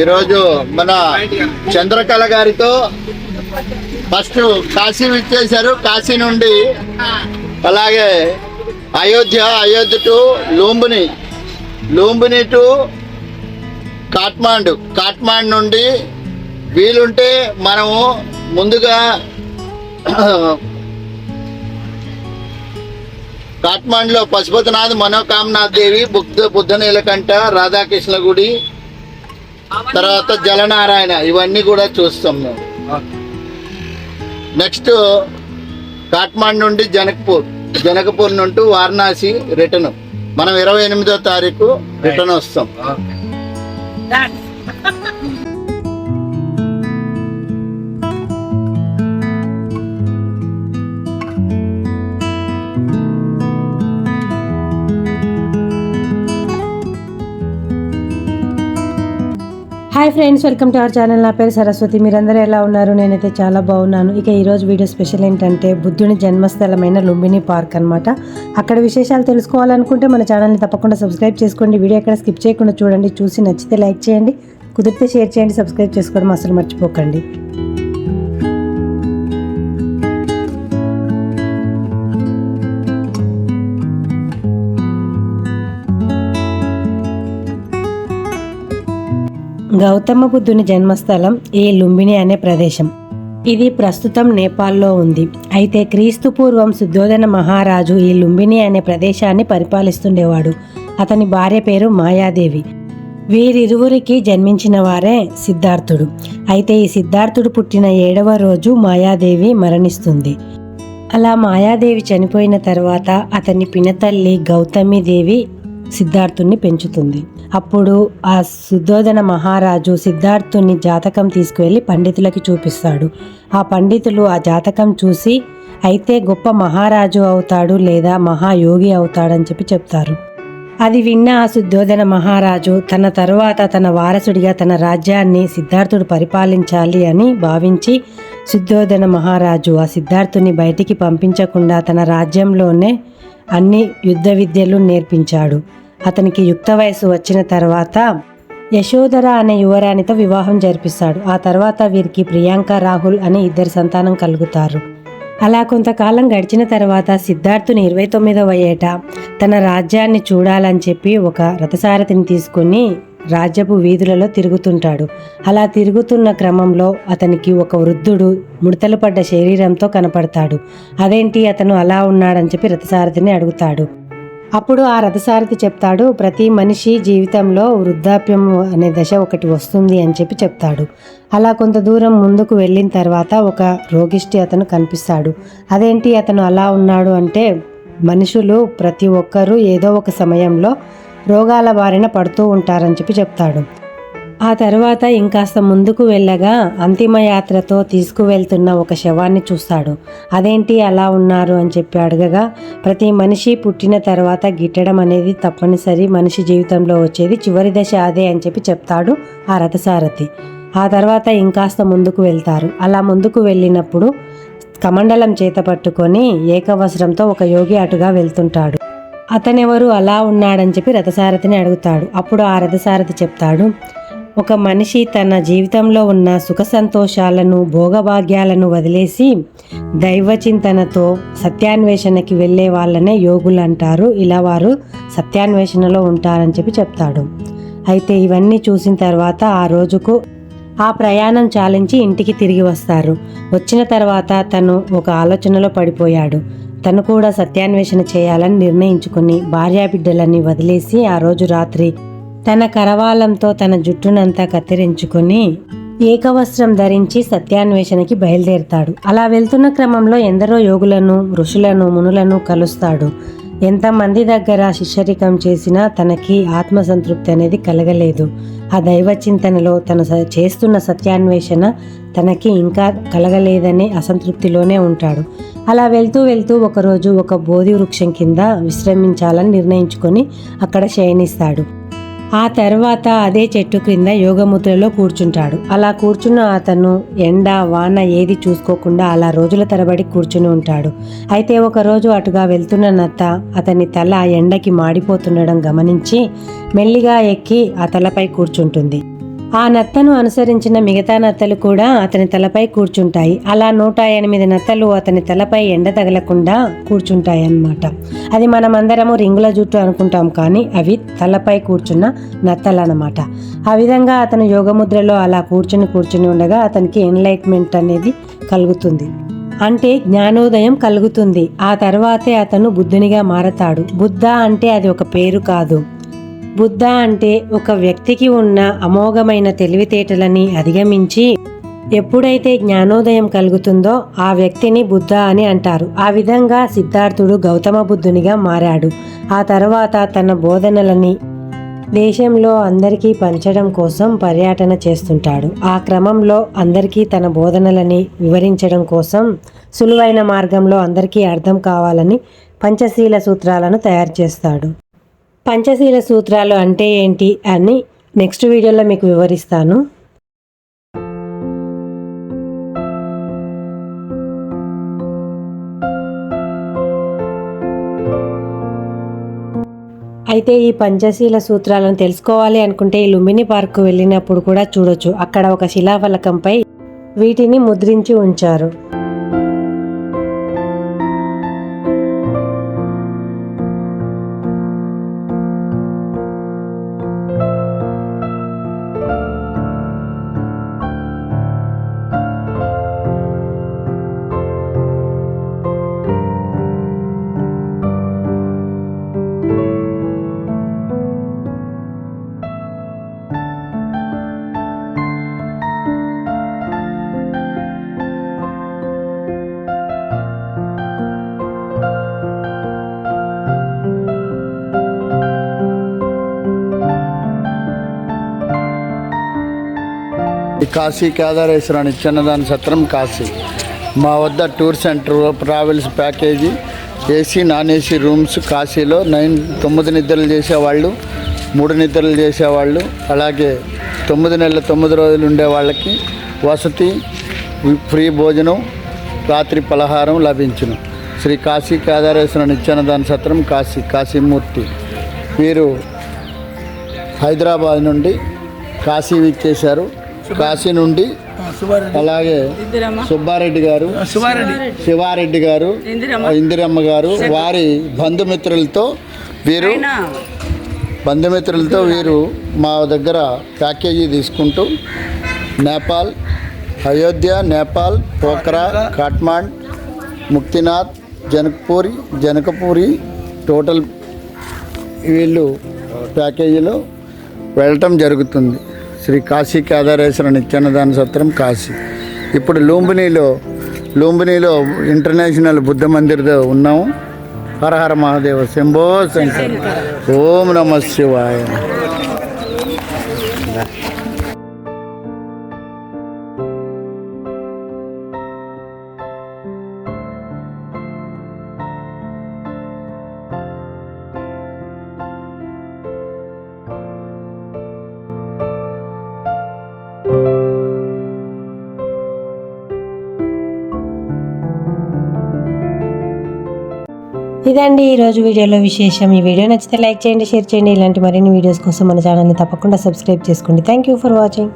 ఈరోజు మన చంద్రకళ గారితో ఫస్ట్ కాశీ విచ్చేశారు. కాశీ నుండి అలాగే అయోధ్య అయోధ్య టు లూంబిని. లూంబిని టు కాట్మాండు కాట్మాండ్ నుండి వీలుంటే మనము ముందుగా కాట్మాండులో పశుపతినాథ్ మనోకామనాథ్ దేవి బుద్ధ బుద్ధ నీలకంఠ రాధాకృష్ణ గుడి తర్వాత జలనారాయణ ఇవన్నీ కూడా చూస్తాం మేము. నెక్స్ట్ కాట్మాండ్ నుండి జనక్పూర్ జనకపూర్ నుండి వారణాసి రిటర్న్. మనం ఇరవై ఎనిమిదో తారీఖు రిటర్న్ వస్తాం. Hi friends welcome to our channel. నా పేరు సరస్వతి. మీరందరూ ఎలా ఉన్నారు? నేనైతే చాలా బాగున్నాను. ఇక ఈరోజు వీడియో స్పెషల్ ఏంటంటే బుద్ధుని జన్మస్థలమైన లుంబిని పార్క్ అనమాట అక్కడ విశేషాలు తెలుసుకోవాలనుకుంటే మన ఛానల్ని తప్పకుండా సబ్స్క్రైబ్ చేసుకోండి. వీడియో ఎక్కడ స్కిప్ చేయకుండా చూడండి. చూసి నచ్చితే లైక్ చేయండి. కుదిరితే షేర్ చేయండి. సబ్స్క్రైబ్ చేసుకోవడం అసలు మర్చిపోకండి. గౌతమ బుద్ధుని జన్మస్థలం ఈ లుంబిని అనే ప్రదేశం. ఇది ప్రస్తుతం నేపాల్లో ఉంది. అయితే క్రీస్తు పూర్వం శుద్ధోదన మహారాజు ఈ లుంబిని అనే ప్రదేశాన్ని పరిపాలిస్తుండేవాడు. అతని భార్య పేరు మాయాదేవి. వీరిరువురికి జన్మించిన వారే సిద్ధార్థుడు. అయితే ఈ సిద్ధార్థుడు పుట్టిన ఏడవ రోజు మాయాదేవి మరణిస్తుంది. అలా మాయాదేవి చనిపోయిన తర్వాత అతని పినతల్లి గౌతమిదేవి సిద్ధార్థుణ్ణి పెంచుతుంది. అప్పుడు ఆ శుద్ధోదన మహారాజు సిద్ధార్థుని జాతకం తీసుకువెళ్ళి పండితులకి చూపిస్తాడు. ఆ పండితులు ఆ జాతకం చూసి అయితే గొప్ప మహారాజు అవుతాడు లేదా మహాయోగి అవుతాడని చెప్పి చెప్తారు. అది విన్న ఆ శుద్ధోదన మహారాజు తన తరువాత తన వారసుడిగా తన రాజ్యాన్ని సిద్ధార్థుడు పరిపాలించాలి అని భావించి శుద్ధోదన మహారాజు ఆ సిద్ధార్థుని బయటికి పంపించకుండా తన రాజ్యంలోనే అన్ని యుద్ధ విద్యలు నేర్పించాడు. అతనికి యుక్త వయసు వచ్చిన తర్వాత యశోధర అనే యువరాణితో వివాహం జరిపిస్తాడు. ఆ తర్వాత వీరికి ప్రియాంక రాహుల్ అనే ఇద్దరు సంతానం కలుగుతారు. అలా కొంతకాలం గడిచిన తర్వాత సిద్ధార్థుని ఇరవై తొమ్మిదవ ఏట తన రాజ్యాన్ని చూడాలని చెప్పి ఒక రథసారథిని తీసుకుని రాజ్యపు వీధులలో తిరుగుతుంటాడు. అలా తిరుగుతున్న క్రమంలో అతనికి ఒక వృద్ధుడు ముడతలు పడ్డ శరీరంతో కనపడతాడు. అదేంటి? అతను అలా ఉన్నాడని చెప్పి రథసారథిని అడుగుతాడు. అప్పుడు ఆ రథసారథి చెప్తాడు ప్రతి మనిషి జీవితంలో వృద్ధాప్యం అనే దశ ఒకటి వస్తుంది అని చెప్పి చెప్తాడు. అలా కొంత దూరం ముందుకు వెళ్ళిన తర్వాత ఒక రోగిష్టి అతను కనిపిస్తాడు. అదేంటి? అతను అలా ఉన్నాడు అంటే మనుషులు ప్రతి ఒక్కరూ ఏదో ఒక సమయంలో రోగాల బారిన పడుతూ ఉంటారని చెప్పి చెప్తాడు. ఆ తర్వాత ఇంకాస్త ముందుకు వెళ్ళగా అంతిమయాత్రతో తీసుకువెళ్తున్న ఒక శవాన్ని చూస్తాడు. అదేంటి అలా ఉన్నారు? అని చెప్పి అడగగా ప్రతి మనిషి పుట్టిన తర్వాత గిట్టడం అనేది తప్పనిసరి మనిషి జీవితంలో వచ్చేది చివరి దశ అదే అని చెప్పి చెప్తాడు ఆ రథసారథి. ఆ తర్వాత ఇంకాస్త ముందుకు వెళ్తారు. అలా ముందుకు వెళ్ళినప్పుడు కమండలం చేత పట్టుకొని ఏకవసరంతో ఒక యోగి అటుగా వెళ్తుంటాడు. అతనెవరు అలా ఉన్నాడని చెప్పి రథసారథిని అడుగుతాడు. అప్పుడు ఆ రథసారథి చెప్తాడు ఒక మనిషి తన జీవితంలో ఉన్న సుఖ సంతోషాలను భోగభాగ్యాలను వదిలేసి దైవ చింతనతో సత్యాన్వేషణకి వెళ్ళే వాళ్ళనే యోగులు అంటారు. ఇలా వారు సత్యాన్వేషణలో ఉంటారని చెప్పి చెప్తాడు. అయితే ఇవన్నీ చూసిన తర్వాత ఆ రోజుకు ఆ ప్రయాణం చాలించి ఇంటికి తిరిగి వస్తారు. వచ్చిన తర్వాత తను ఒక ఆలోచనలో పడిపోయాడు. తను కూడా సత్యాన్వేషణ చేయాలని నిర్ణయించుకుని భార్యాబిడ్డలని వదిలేసి ఆ రోజు రాత్రి తన కరవాలంతో తన జుట్టునంతా కత్తిరించుకుని ఏకవస్త్రం ధరించి సత్యాన్వేషణకి బయలుదేరుతాడు. అలా వెళ్తున్న క్రమంలో ఎందరో యోగులను ఋషులను మునులను కలుస్తాడు. ఎంతమంది దగ్గర శిష్యరికం చేసినా తనకి ఆత్మసంతృప్తి అనేది కలగలేదు. ఆ దైవ చింతనలో తను స- చేస్తున్న సత్యాన్వేషణ తనకి ఇంకా కలగలేదనే అసంతృప్తిలోనే ఉంటాడు. అలా వెళ్తూ వెళ్తూ ఒకరోజు ఒక బోధి వృక్షం కింద విశ్రమించాలని నిర్ణయించుకొని అక్కడ శయనిస్తాడు. ఆ తర్వాత అదే చెట్టు క్రింద యోగముద్రలో కూర్చుంటాడు. అలా కూర్చున్న అతను ఎండ వాన ఏది చూసుకోకుండా అలా రోజుల తరబడి కూర్చుని ఉంటాడు. అయితే ఒకరోజు అటుగా వెళ్తున్న నత్త అతని తల ఎండకి మాడిపోతుండడం గమనించి మెల్లిగా ఎక్కి ఆ తలపై కూర్చుంటుంది. ఆ నత్తను అనుసరించిన మిగతా నత్తలు కూడా అతని తలపై కూర్చుంటాయి. అలా నూట ఎనిమిది నత్తలు అతని తలపై ఎండ తగలకుండా కూర్చుంటాయి అన్నమాట అది మనమందరము రింగుల జుట్టు అనుకుంటాం కానీ అవి తలపై కూర్చున్న నత్తలు ఆ విధంగా అతను యోగముద్రలో అలా కూర్చుని కూర్చుని ఉండగా అతనికి ఎన్లైట్మెంట్ అనేది కలుగుతుంది. అంటే జ్ఞానోదయం కలుగుతుంది. ఆ తర్వాతే అతను బుద్ధునిగా మారతాడు. బుద్ధ అంటే అది ఒక పేరు కాదు. బుద్ధ అంటే ఒక వ్యక్తికి ఉన్న అమోఘమైన తెలివితేటలని అధిగమించి ఎప్పుడైతే జ్ఞానోదయం కలుగుతుందో ఆ వ్యక్తిని బుద్ధ అని అంటారు. ఆ విధంగా సిద్ధార్థుడు గౌతమ బుద్ధునిగా మారాడు. ఆ తర్వాత తన బోధనలని దేశంలో అందరికీ పంచడం కోసం పర్యటన చేస్తుంటాడు. ఆ క్రమంలో అందరికీ తన బోధనలని వివరించడం కోసం సులువైన మార్గంలో అందరికీ అర్థం కావాలని పంచశీల సూత్రాలను తయారు చేస్తాడు. పంచశీల సూత్రాలు అంటే ఏంటి అని నెక్స్ట్ వీడియోలో మీకు వివరిస్తాను. అయితే ఈ పంచశీల సూత్రాలను తెలుసుకోవాలి అనుకుంటే ఈ లుంబిని పార్కు వెళ్ళినప్పుడు కూడా చూడొచ్చు. అక్కడ ఒక శిలాఫలకంపై వీటిని ముద్రించి ఉంచారు. కాశీ కేదారేశ్వర చిన్నదాని సత్రం కాశీ. మా వద్ద tour centre travels package AC non AC rooms కాశీలో నైన్ తొమ్మిది నిద్రలు చేసేవాళ్ళు మూడు నిద్రలు చేసేవాళ్ళు అలాగే తొమ్మిది నెలల తొమ్మిది రోజులు ఉండే వాళ్ళకి వసతి ఫ్రీ భోజనం రాత్రి పలహారం లభించును. శ్రీ కాశీ కేదారేశ్వర నిత్యాన్నదాన సత్రం కాశీ కాశీమూర్తి. వీరు హైదరాబాద్ నుండి కాశీ విచ్చేశారు. కాశీ నుండి అలాగే సుబ్బారెడ్డి గారు శివారెడ్డి గారు ఇందిరమ్మ. గారు వారి బంధుమిత్రులతో వీరు బంధుమిత్రులతో వీరు మా దగ్గర ప్యాకేజీ తీసుకుంటూ నేపాల్ అయోధ్య నేపాల్ పోఖ్రా కాట్మాండ్ ముక్తినాథ్ జనక్పూరి జనకపూరి టోటల్ వీళ్ళు ప్యాకేజీలో వెళ్ళటం జరుగుతుంది. శ్రీ కాశీ కేదారేశ్వర నిత్యాన్నదాన సత్రం కాశీ. ఇప్పుడు లూంబినీలో లూంబినీలో ఇంటర్నేషనల్ బుద్ధ మందిర్తో ఉన్నాము. హర హర మహాదేవ శంభో శంకర్. ఓం నమ శివాయ. ఇదండి ఈ రోజు వీడియోలో విశేషం. ఈ వీడియో నచ్చితే లైక్ చేయండి షేర్ చేయండి. ఇలాంటి మరిన్ని వీడియోస్ కోసం మన ఛానల్ని తప్పకుండా సబ్స్క్రైబ్ చేసుకోండి. Thank you for watching